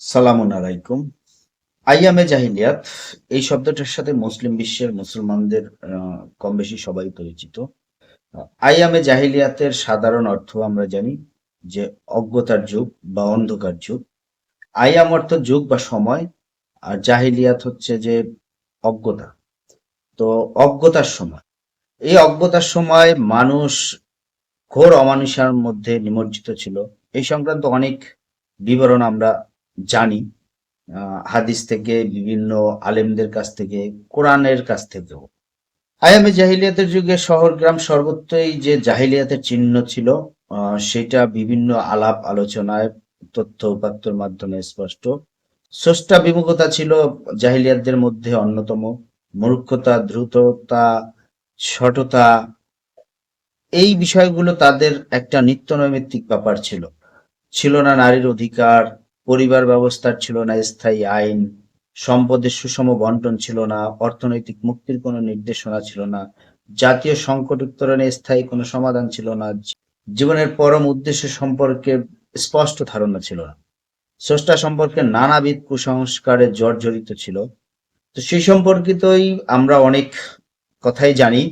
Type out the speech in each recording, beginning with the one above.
সালামুন আলাইকুম আইয়ামে জাহিলিয়াত। এই শব্দটার সাথে মুসলিম বিশ্বের মুসলমানদের কম বেশি সবাই পরিচিত। আইয়ামে জাহিলিয়াতের সাধারণ অর্থ আমরা জানি যে অজ্ঞতার যুগ বা অন্ধকার যুগ। আইয়াম অর্থ যুগ বা সময় আর জাহিলিয়াত হচ্ছে যে অজ্ঞতা। তো অজ্ঞতার সময়। এই অজ্ঞতার সময় মানুষ ঘোর অমানুষার মধ্যে নিমজ্জিত ছিল। এই সংক্রান্ত অনেক বিবরণ আমরা জানি। হাদিস থেকে, বিভিন্ন আলেমদের কাছ থেকে, কোরআনের কাছ থেকেও। আয়ামে জাহিলিয়াতের যুগে শহর, গ্রাম সর্বত্রই যে জাহিলিয়াতের চিহ্ন ছিল সেটা বিভিন্ন আলাপ আলোচনায় তথ্য উপাত্তর মাধ্যমে স্পষ্ট। স্রষ্টা বিমুখতা ছিল জাহিলিয়াতদের মধ্যে অন্যতম। মূর্খতা, দ্রুততা শটতা এই বিষয়গুলো তাদের একটা নিত্য নৈমিত্তিক ব্যাপার ছিল। ছিল না নারীর অধিকার, পরিবার ব্যবস্থার ছিল না স্থায়ী আইন, সম্পদের সুষম বন্টন ছিল না, অর্থনৈতিক মুক্তির কোনো নির্দেশনা ছিল না, জাতীয় সংকট উত্তরণে স্থায়ী কোনো সমাধান ছিল না, জীবনের পরম উদ্দেশ্য সম্পর্কে স্পষ্ট ধারণা ছিল না। স্রষ্টা সম্পর্কে নানাবিধ কুসংস্কারে জর্জরিত ছিল। তো সেই সম্পর্কিতই আমরা অনেক কথাই জানি।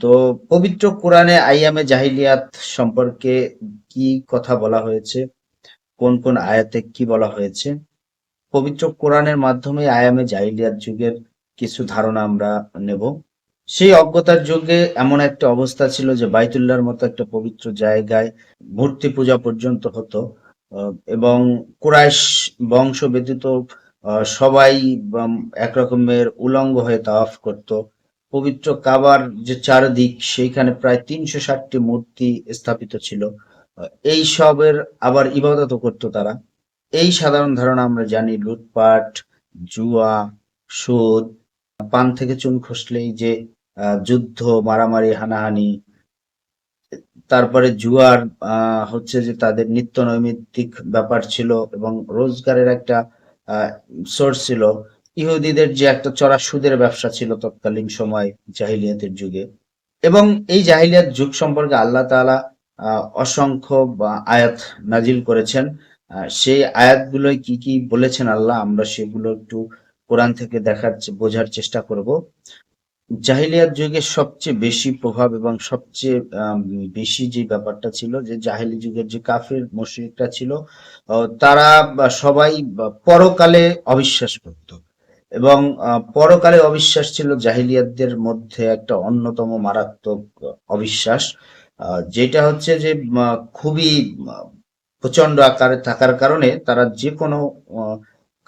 তো পবিত্র কোরআনে আইয়ামে জাহিলিয়াত সম্পর্কে কি কথা বলা হয়েছে? কোন কোন আয়াতে কি বলা হয়েছে? পবিত্র কোরআনের মাধ্যমে আয়ামে জাহিলিয়াত যুগের কিছু ধারণা আমরা নেব। সেই অজ্ঞতার যুগে এমন একটা অবস্থা ছিল যে বাইতুল্লার মতো একটা পবিত্র জায়গায় মূর্তি পূজা পর্যন্ত হতো। এবং কুরাইশ বংশ ব্যতীত সবাই একরকমের উলঙ্গ হয়ে তাওয়াফ করত। পবিত্র কাবার যে চারদিক, সেইখানে প্রায় তিনশো ষাটটি মূর্তি স্থাপিত ছিল। এই সবের আবার ইবাদতও করতো তারা। এই সাধারণ ধারণা আমরা জানি, লুটপাট, জুয়া, সুদ, পান থেকে চুন খসলেই যে যুদ্ধ, মারামারি, হানাহানি তারপরে জুয়ার হচ্ছে যে তাদের নিত্য নৈমিত্তিক ব্যাপার ছিল এবং রোজগারের একটা সোর্স ছিল। ইহুদিদের যে একটা চড়া সুদের ব্যবসা ছিল তৎকালীন সময় জাহিলিয়াতের যুগে। এবং এই জাহিলিয়াত যুগ সম্পর্কে আল্লাহ আহ, অসংখ্য আয়াত নাজিল করেছেন। সেই আয়াতগুলোয় কি কি বলেছেন আল্লাহ আমরা সেগুলো একটু কোরআন থেকে দেখার বোঝার চেষ্টা করব। জাহিলিয়াত যুগের সবচেয়ে বেশি প্রভাব এবং সবচেয়ে বেশি যে ব্যাপারটা ছিল, যে জাহিলি যুগের যে কাফের মসজিদটা ছিল তারা সবাই পরকালে অবিশ্বাস করত। এবং পরকালে অবিশ্বাস ছিল জাহিলিয়াতদের মধ্যে একটা অন্যতম মারাত্মক অবিশ্বাস যেটা হচ্ছে যে খুবই প্রচণ্ড আকারে থাকার কারণে তারা যে কোনো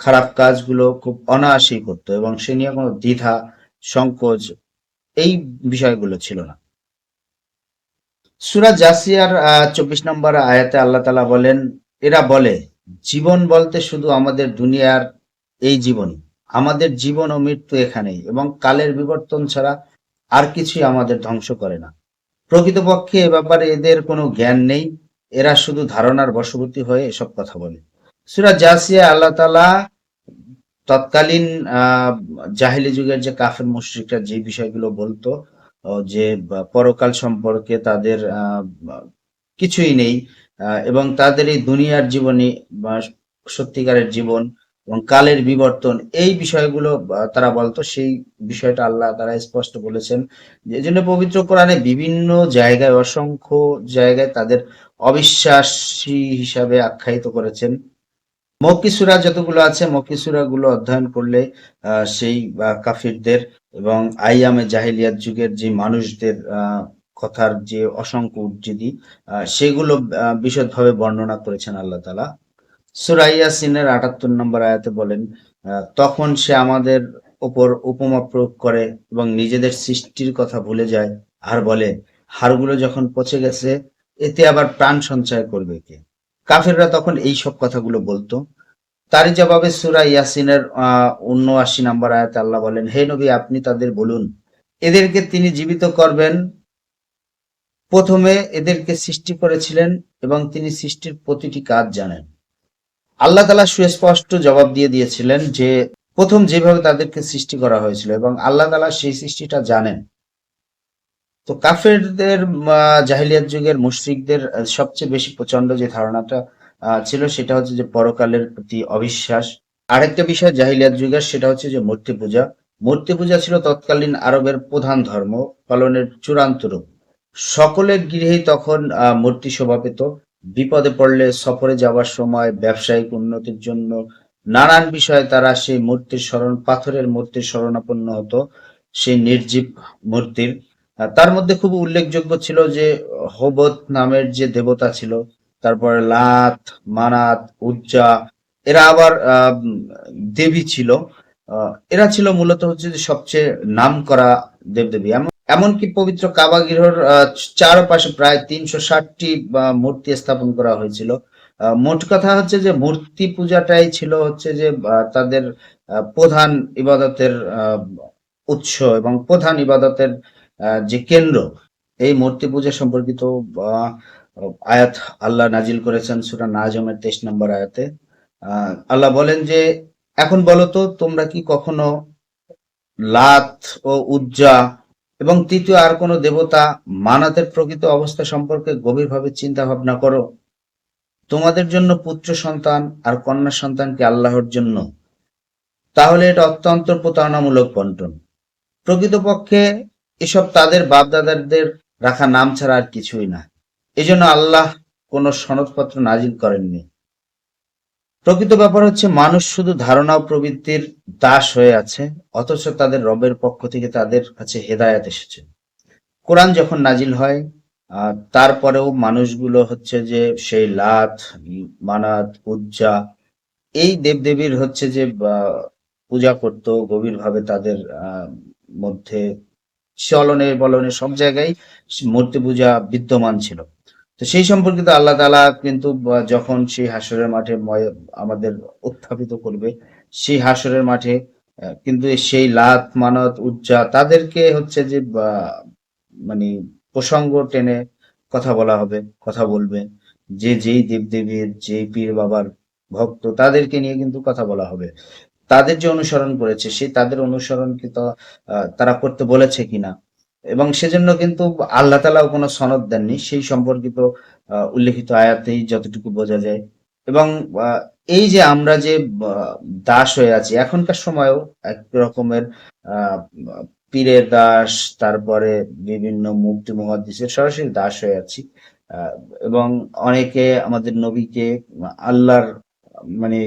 খারাপ কাজগুলো খুব অনায়াসেই করতো এবং সে নিয়ে কোনো দ্বিধা সংকোচ, এই বিষয়গুলো ছিল না। সূরা জাসিয়ার চব্বিশ নম্বর আয়াতে আল্লাহ তাআলা বলেন, এরা বলে, জীবন বলতে শুধু আমাদের দুনিয়ার এই জীবনই আমাদের জীবন ও মৃত্যু এখানেই এবং কালের বিবর্তন ছাড়া আর কিছুই আমাদের ধ্বংস করে না। প্রকৃতপক্ষে এ ব্যাপারে এদের কোনো জ্ঞান নেই, এরা শুধু ধারণার বশবর্তী হয়ে এসব কথা বলে। সূরা জাসিয়া আল্লাহ তাআলা তৎকালীন জাহিলি যুগের যে কাফের মুশরিকরা যে বিষয়গুলো বলতো যে পরকাল সম্পর্কে তাদের কিছুই নেই এবং তাদের এই দুনিয়ার জীবনে সত্যিকারের জীবন এবং কালের বিবর্তন, এই বিষয়গুলো তারা বলতো, সেই বিষয়টা আল্লাহ তারা স্পষ্ট বলেছেন। যে জন্য পবিত্র কোরআনে বিভিন্ন জায়গায়, অসংখ্য জায়গায় তাদের অবিশ্বাসী হিসাবে আখ্যায়িত করেছেন। মক্কি সূরা যতগুলো আছে মক্কি সূরাগুলো অধ্যয়ন করলে সেই কাফিরদের এবং আইয়ামে জাহিলিয়াত যুগের যে মানুষদের কথার যে অসংখ্য আহ, সেগুলো বিশদভাবে বর্ণনা করেছেন আল্লাহ তালা সূরা ইয়াসিনের আটাত্তর নম্বর আয়াতে বলেন তখন সে আমাদের ওপর উপমা প্রয়োগ করে এবং নিজেদের সৃষ্টির কথা ভুলে যায় আর বলে হাড়গুলো যখন পচে গেছে এতে আবার প্রাণ সঞ্চয় করবে কে? কাফেররা তখন এই সব কথাগুলো বলতো। তারই জবাবে সূরা ইয়াসিনের উনআশি নম্বর আয়াতে আল্লাহ বলেন, হে নবী, আপনি তাদের বলুন, এদেরকে তিনি জীবিত করবেন। প্রথমে এদেরকে সৃষ্টি করেছিলেন এবং তিনি সৃষ্টির প্রতিটি কাজ জানেন। আল্লাহ তালা সুস্পষ্ট জবাব দিয়ে দিয়েছিলেন যে, প্রথম যেভাবে তাদেরকে সৃষ্টি করা হয়েছিল এবং আল্লাহ তালা সেই সৃষ্টিটা জানেন। তো কাফেরদের জাহিলিয়াত যুগের মুশরিকদের সবচেয়ে বেশি প্রচণ্ড যে ধারণাটা ছিল সেটা হচ্ছে যে পরকালের প্রতি অবিশ্বাস। আরেকটা বিষয় জাহিলিয়াত যুগের, সেটা হচ্ছে যে মূর্তি পূজা। মূর্তি পূজা ছিল তৎকালীন আরবের প্রধান ধর্ম, পালনের চূড়ান্ত রূপ। সকলের গৃহেই তখন মূর্তি শোভা পেত। বিপদে পড়লে সফরে যাওয়ার সময় ব্যবসায়িক উন্নতির জন্য নানান বিষয়ে তারা সেই মূর্তির স্মরণ, পাথরের মূর্তির শরণাপন্ন হতো, সেই নির্জীব মূর্তির। তার মধ্যে খুব উল্লেখযোগ্য ছিল যে হবত নামের যে দেবতা ছিল তারপরে লাত মানাত উজ্জা এরা আবার দেবী ছিল। এরা ছিল মূলত হচ্ছে যে সবচেয়ে নাম করা দেবদেবী। এমন এমনকি পবিত্র কাবা গৃহর আহ, চারপাশে প্রায় তিনশো ষাটটি মূর্তি স্থাপন করা হয়েছিল। মোট কথা হচ্ছে যে মূর্তি পূজাটাই ছিল হচ্ছে যে তাদের প্রধান ইবাদতের উৎস এবং প্রধান ইবাদতের যে কেন্দ্র, এই মূর্তি পূজা সম্পর্কিত আয়াত আল্লাহ নাজিল করেছেন সূরা নাজমের তেইশ নম্বর আয়াতে। আল্লাহ বলেন যে, এখন বলো তো, তোমরা কি কখনো লাত ও উজ্জা এবং তৃতীয় আর কোনো দেবতা মানাতের প্রকৃত অবস্থা সম্পর্কে গভীরভাবে চিন্তা ভাবনা করো? তোমাদের জন্য পুত্র সন্তান আর কন্যা সন্তান কি আল্লাহর জন্য? তাহলে এটা অত্যন্ত প্রতারণামূলক বন্টন। প্রকৃতপক্ষে এসব তাদের বাপদাদাদের রাখা নাম ছাড়া আর কিছুই না। এজন্য আল্লাহ কোনো সনদপত্র নাজিল করেননি। প্রকৃত ব্যাপার হচ্ছে, মানুষ শুধু ধারণা ও প্রবৃত্তির দাস হয়ে আছে, অথচ তাদের রবের পক্ষ থেকে তাদের কাছে হেদায়েত এসেছে। কোরআন যখন নাজিল হয় তারপরেও মানুষগুলো হচ্ছে যে সেই লাত, মানাত, উজ্জা, এই দেবদেবীর হচ্ছে যে পূজা করত গভীরভাবে তাদের মধ্যে চলনে বলনে সব জায়গায় মূর্তি পূজা বিদ্যমান ছিল। তো সেই সম্পর্কিত আল্লাহ তাআলা কিন্তু যখন সেই হাসরের মাঠে আমাদের উত্থাপিত করবে, সেই হাসরের মাঠে কিন্তু সেই লাত, মানত, উজ্জা তাদেরকে হচ্ছে যে মানে প্রসঙ্গ টেনে কথা বলা হবে, কথা বলবে। যে যেই দেবদেবীর, যেই পীর বাবার ভক্ত তাদেরকে নিয়ে কিন্তু কথা বলা হবে। তাদের যে অনুসরণ করেছে সেই তাদের অনুসরণ কি তারা করতে বলেছে কিনা? এবং সেজন্য কিন্তু আল্লাহ তালাও কোনো সনদ দেননি। সেই সম্পর্কিত উল্লেখিত আয়াতেই যতটুকু বোঝা যায়। এবং এই যে আমরা যে দাস হয়ে আছি, এখনকার সময়েও এক রকমের পীরের দাস, তারপরে বিভিন্ন মুক্তি মহাদিসের সরাসরি দাস হয়ে আছি। এবং অনেকে আমাদের নবীকে আল্লাহর মানে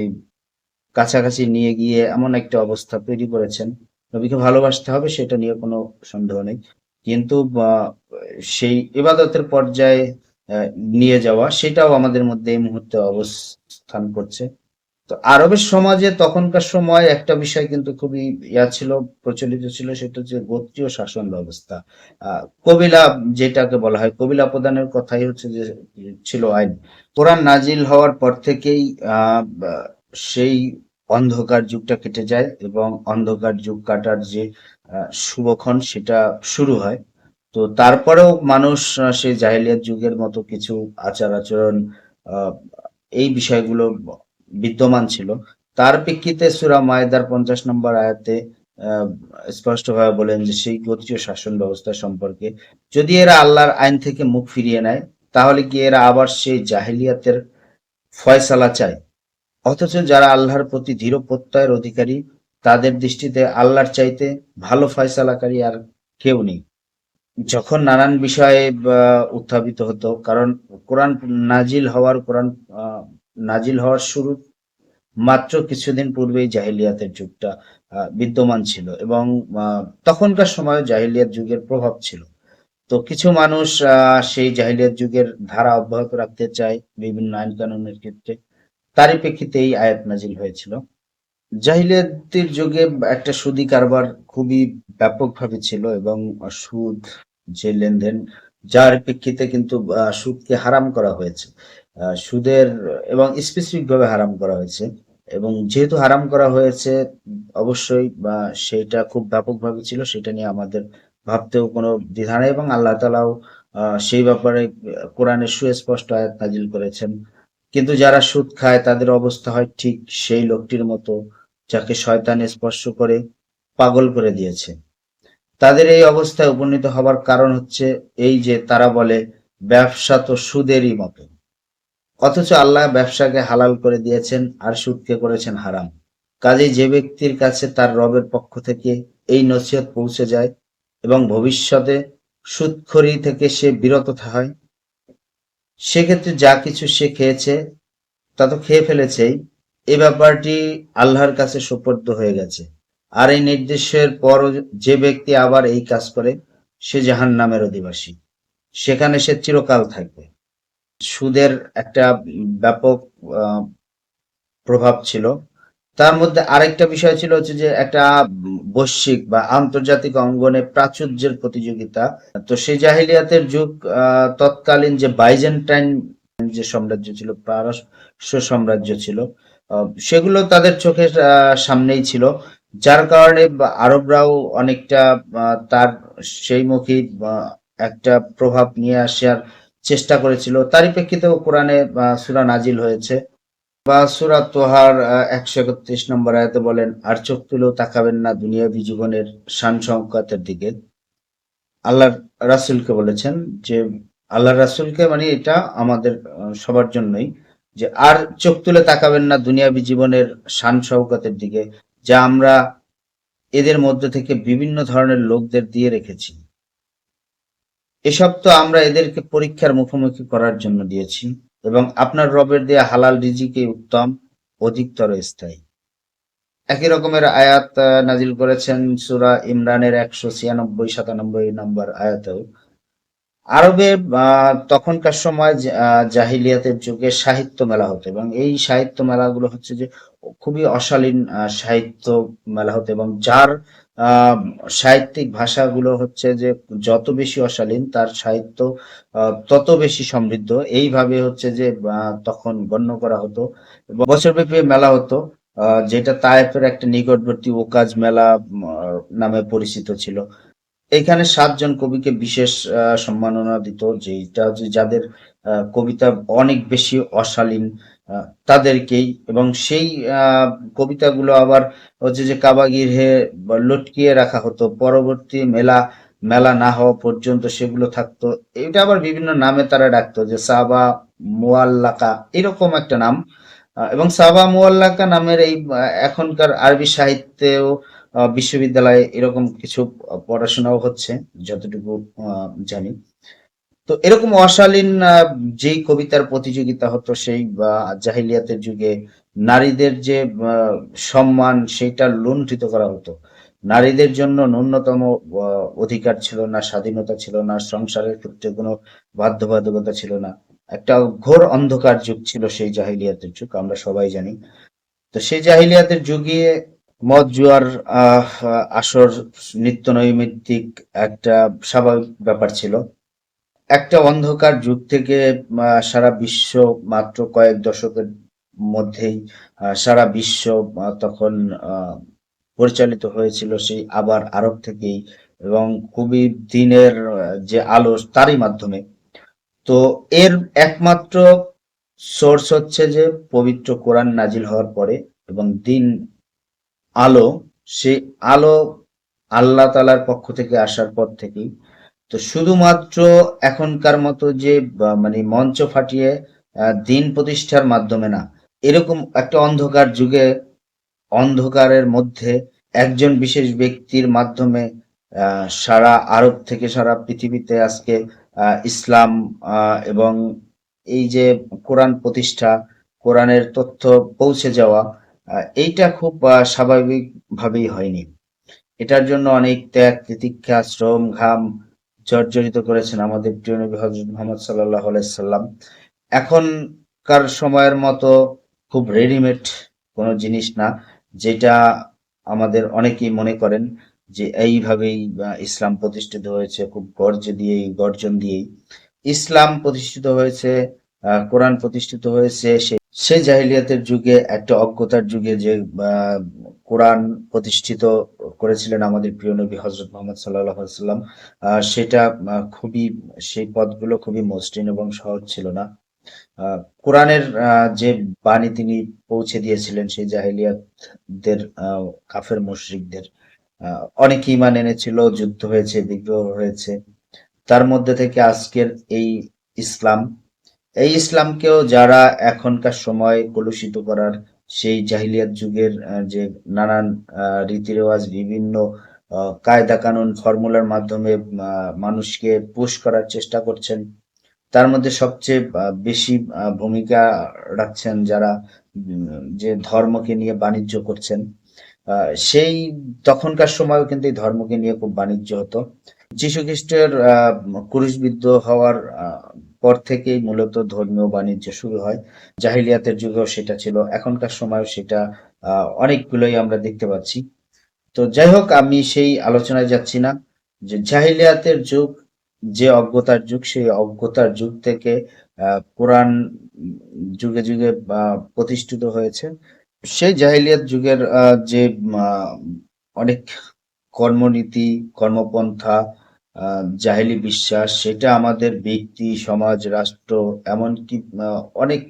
কাছাকাছি নিয়ে গিয়ে এমন একটা অবস্থা তৈরি করেছেন। নবীকে ভালোবাসতে হবে, সেটা নিয়ে কোনো সন্দেহ নেই। কিন্তু সেই ইবাদতের পর্যায়ে নিয়ে যাওয়া, সেটাও আমাদের মধ্যে এই মুহূর্তে অবস্থান করছে। তো আরবের সমাজে তখনকার সময় একটা বিষয় কিন্তু খুবই ইয়া ছিল, প্রচলিত ছিল, সেটা হচ্ছে গোত্রীয় শাসন ব্যবস্থা। কবিলা যেটাকে বলা হয়, কবিলা প্রদানের কথাই হচ্ছে যে, ছিল আইন। কোরআন নাজিল হওয়ার পর থেকেই সেই অন্ধকার যুগটা কেটে যায় এবং অন্ধকার যুগ কাটার যে শুভক্ষণ সেটা শুরু হয়। তো তারপরেও মানুষ সেই জাহেলিয়াত যুগের মতো কিছু আচার আচরণ এই বিষয়গুলো বিদ্যমান ছিল। তার প্রেক্ষিতে সূরা মায়দার পঞ্চাশ নম্বর আয়াতে স্পষ্টভাবে বলেন যে সেই গোত্রীয় শাসন ব্যবস্থা সম্পর্কে, যদি এরা আল্লাহর আইন থেকে মুখ ফিরিয়ে নেয়, তাহলে কি এরা আবার সেই জাহেলিয়াতের ফয়সালা চায়? অথচ যারা আল্লাহর প্রতি দৃঢ় প্রত্যয়ের অধিকারী, তাদের দৃষ্টিতে আল্লাহর চাইতে ভালো ফয়সালাকারী আর কেউ নেই। যখন নানান বিষয়ে উত্থাপিত হতো, কারণ কোরআন নাজিল হওয়ার, কোরআন নাজিল হওয়ার শুরু মাত্র কিছুদিন পূর্বেই জাহিলিয়াতের যুগটা বিদ্যমান ছিল এবং তখনকার সময় জাহিলিয়াত যুগের প্রভাব ছিল। তো কিছু মানুষ সেই জাহিলিয়াত যুগের ধারা অব্যাহত রাখতে চায় বিভিন্ন আইন কানুনের ক্ষেত্রে। তারই প্রেক্ষিতে এই আয়াত নাজিল হয়েছিল। জাহিলিয়াতের যুগে একটা সুদি কারবার খুবই ব্যাপকভাবে ছিল এবং সুদ যে লেনদেন যার প্রেক্ষিতে কিন্তু সুদকে হারাম করা হয়েছে। সুদের এবং স্পেসিফিক ভাবে হারাম করা হয়েছে। এবং যেহেতু হারাম করা হয়েছে অবশ্যই বা সেটা খুব ব্যাপকভাবে ছিল সেটা নিয়ে আমাদের ভাবতেও কোনো দ্বিধা নেই এবং আল্লাহ তালাও সেই ব্যাপারে আহ, কোরআনের সুস্পষ্ট আয়াত নাজিল করেছেন। কিন্তু যারা সুদ খায়, তাদের অবস্থা হয় ঠিক সেই লোকটির মতো যাকে শয়তান স্পর্শ করে পাগল করে দিয়েছে। তাদের এই অবস্থায় উপনীত হবার কারণ হচ্ছে এই যে তারা বলে, ব্যবসা তো সুদেরই মতো। অথচ আল্লাহ ব্যবসাকে হালাল করে দিয়েছেন আর সুদকে করেছেন হারাম। কাজেই যে ব্যক্তির কাছে তার রবের পক্ষ থেকে এই নসিহত পৌঁছে যায় এবং ভবিষ্যতে সুদখড়ি থেকে সে বিরত হয় সেক্ষেত্রে যা কিছু সে খেয়েছে, তা তো খেয়ে ফেলেছেই। এই ব্যাপারটি আল্লাহর কাছে সুপর্দ হয়ে গেছে। আর এই নির্দেশের পর যে ব্যক্তি আবার এই কাজ করে, সে জাহান নামের অধিবাসী। সেখানে সে চিরকাল থাকবে। সুদের একটা ব্যাপক প্রভাব ছিল। তার মধ্যে আরেকটা বিষয় ছিল হচ্ছে যে একটা বৈশ্বিক বা আন্তর্জাতিক অঙ্গনে প্রাচুর্যের প্রতিযোগিতা। তো সেই জাহিলিয়াতের যুগ তৎকালীন যে বাইজেন্টাইন যে সাম্রাজ্য ছিল, পারস্য সাম্রাজ্য ছিল সেগুলো তাদের চোখের সামনেই ছিল। যার কারণে আরবরাও অনেকটা তার সেই মুখী একটা প্রভাব নিয়ে আসার চেষ্টা করেছিল। তারই প্রেক্ষিতে কোরআনে সুরা নাজিল হয়েছে। বা সুরা তোহার একশো একত্রিশ নম্বর আয়াতে বলেন, আর চোখ তুলেও তাকাবেন না দুনিয়াবী জীবনের শান সংকাতের দিকে। আল্লাহ রাসুলকে বলেছেন যে আল্লাহ রাসুলকে মানে এটা আমাদের সবার জন্যই যে, আর চোখ তুলে তাকাবেন না দুনিয়াবী জীবনের শান শওকতের দিকে, যা আমরা এদের মধ্যে থেকে বিভিন্ন ধরনের লোকদের দিয়ে রেখেছি। এসব তো আমরা এদেরকে পরীক্ষার মুখোমুখি করার জন্য দিয়েছি। এবং আপনার রবের দেয়া হালাল রিজিকে উত্তম, অধিকতর স্থায়ী। একই রকমের আয়াত নাজিল করেছেন সুরা ইমরানের একশো ছিয়ানব্বই, সাতানব্বই নম্বর আয়াতেও। আরবে তখনকার সময় জাহিলিয়াতের যুগে সাহিত্য মেলা হতো এবং এই সাহিত্য মেলাগুলো হচ্ছে যে খুবই অশালীন সাহিত্য মেলা হতো এবং যার সাহিত্যিক ভাষাগুলো হচ্ছে যে যত বেশি অশালীন তার সাহিত্য তত বেশি সমৃদ্ধ। এইভাবে হচ্ছে যে তখন গণ্য করা হতো। বছরব্যাপী মেলা হতো যেটা তায়েফের একটা নিকটবর্তী ওকাজ মেলা নামে পরিচিত ছিল। এখানে সাতজন কবিকে বিশেষ সম্মাননা দিত যেটা যাদের কবিতা অনেক বেশি অশালীন তাদেরকেই এবং সেই কবিতাগুলো আবার হচ্ছে যে কাবাগিরে লটকিয়ে রাখা হতো, পরবর্তী মেলা মেলা না হওয়া পর্যন্ত সেগুলো থাকতো। এটা আবার বিভিন্ন নামে তারা ডাকতো যে সাবা মুয়াল্লাকা এরকম একটা নাম। এবং সাবা মুয়াল্লাকা নামের এই এখনকার আরবি সাহিত্যেও বিশ্ববিদ্যালয়ে এরকম কিছু পড়াশোনাও হচ্ছে, যতটুকু জানি। তো এরকম অশালীন যেই কবিতার প্রতিযোগিতা হতো সেই জাহিলিয়াতের যুগে নারীদের যে সম্মান সেটা লুণ্ঠিত করা হতো। নারীদের জন্য ন্যূনতম অধিকার ছিল না, স্বাধীনতা ছিল না, সংসারের ক্ষেত্রে কোনো বাধ্যবাধকতা ছিল না। একটা ঘোর অন্ধকার যুগ ছিল সেই জাহিলিয়াতের যুগ, আমরা সবাই জানি। তো সেই জাহিলিয়াতের যুগে মদ জুয়ার আসর নিত্য নৈমিত্তিক একটা স্বাভাবিক ব্যাপার ছিল। একটা অন্ধকার যুগ থেকে সারা বিশ্ব মাত্র কয়েক দশকের মধ্যেই সারা বিশ্ব তখন পরিচালিত হয়েছিল সেই আবার আরব থেকেই এবং খুবই দিনের যে আলো তারই মাধ্যমে। তো এর একমাত্র সোর্স হচ্ছে যে পবিত্র কোরআন নাজিল হওয়ার পরে এবং দিন আলো, সেই আলো আল্লাহ তালার পক্ষ থেকে আসার পর থেকেই তো শুধুমাত্র এখনকার মতো যে মানে মঞ্চ ফাটিয়ে দিন প্রতিষ্ঠার মাধ্যমে না, এরকম একটা অন্ধকার যুগে, অন্ধকারের মধ্যে একজন বিশেষ ব্যক্তির মাধ্যমে সারা আরব থেকে সারা পৃথিবীতে আজকে ইসলাম এবং এই যে কোরআন প্রতিষ্ঠা, কোরআনের তথ্য পৌঁছে যাওয়া এইটা খুব স্বাভাবিকভাবেই হয়নি। এটার জন্য অনেক ত্যাগ, তিতিক্ষা, শ্রম, ঘাম জর্জরিত করেছেন আমাদের প্রিয় নবী হজরত মোহাম্মদ সাল্লাহ সাল্লাম। এখনকার সময়ের মতো খুব রেডিমেড কোনো জিনিস না, যেটা আমাদের অনেকেই মনে করেন যে এইভাবেই ইসলাম প্রতিষ্ঠিত হয়েছে, খুব গর্জ দিয়েই, গর্জন দিয়েই। ইসলাম প্রতিষ্ঠিত হয়েছে কোরআন প্রতিষ্ঠিত হয়েছে, সে সেই জাহিলিয়াতের যুগে, একটা অজ্ঞতার যুগে যে কোরআন প্রতিষ্ঠিত করেছিলেন আমাদের প্রিয় নবী হজরত মোহাম্মদ সাল্লাহ সাল্লাম সেটা খুবই, সেই পদগুলো খুবই মসৃণ এবং সহজ ছিল না। কোরআনের যে বাণী তিনি পৌঁছে দিয়েছিলেন সেই জাহিলিয়াতদের কাফের মুশরিকদের অনেক ইমান এনেছিল, যুদ্ধ হয়েছে, বিগ্রহ হয়েছে। তার মধ্যে থেকে আজকের এই ইসলাম এই ইসলামকেও যারা এখনকার সময় কলুষিত করার সেই জাহিলিয়াত যুগের যে নানান রীতিরেওয়াজ, বিভিন্ন কায়দা কানুন ফর্মুলার মাধ্যমে মানুষকে পুশ করার চেষ্টা করছেন, তার মধ্যে সবচেয়ে বেশি ভূমিকা রাখছেন যারা যে ধর্মকে নিয়ে বাণিজ্য করছেন সেই তখনকার সময়ও কিন্তু এই ধর্মকে নিয়ে খুব বাণিজ্য হতো। যীশু খ্রিস্টের ক্রুশবিদ্ধ হওয়ার পর থেকেই মূলত ধর্মীয় বাণিজ্য শুরু হয়। জাহিলিয়াতের যুগেও সেটা ছিল, এখনকার সময়ও সেটা অনেকগুলোই আমরা দেখতে পাচ্ছি। তো যাই হোক, আমি সেই আলোচনায় যাচ্ছি না যে জাহিলিয়াতের যুগ, যে অজ্ঞতার যুগ, সেই অজ্ঞতার যুগ থেকে কোরআন যুগে যুগে প্রতিষ্ঠিত হয়েছে। সেই জাহিলিয়াত যুগের যে অনেক কর্মনীতি, কর্মপন্থা জাহেলি বিশ্বাস, সেটা আমাদের ব্যক্তি, সমাজ, রাষ্ট্র, এমনকি অনেক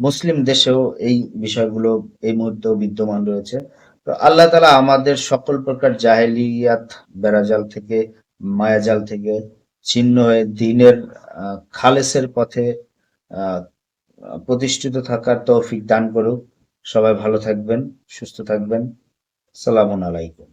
মুসলিম দেশেও এই বিষয়গুলো এই মুহূর্তেও বিদ্যমান রয়েছে। তো আল্লাহ তালা আমাদের সকল প্রকার জাহেলিয়াত, বেড়াজাল থেকে, মায়াজাল থেকে ছিন্ন হয়ে দিনের খালেসের পথে প্রতিষ্ঠিত থাকার তৌফিক দান করুক। সবাই ভালো থাকবেন, সুস্থ থাকবেন। সালামুন আলাইকুম।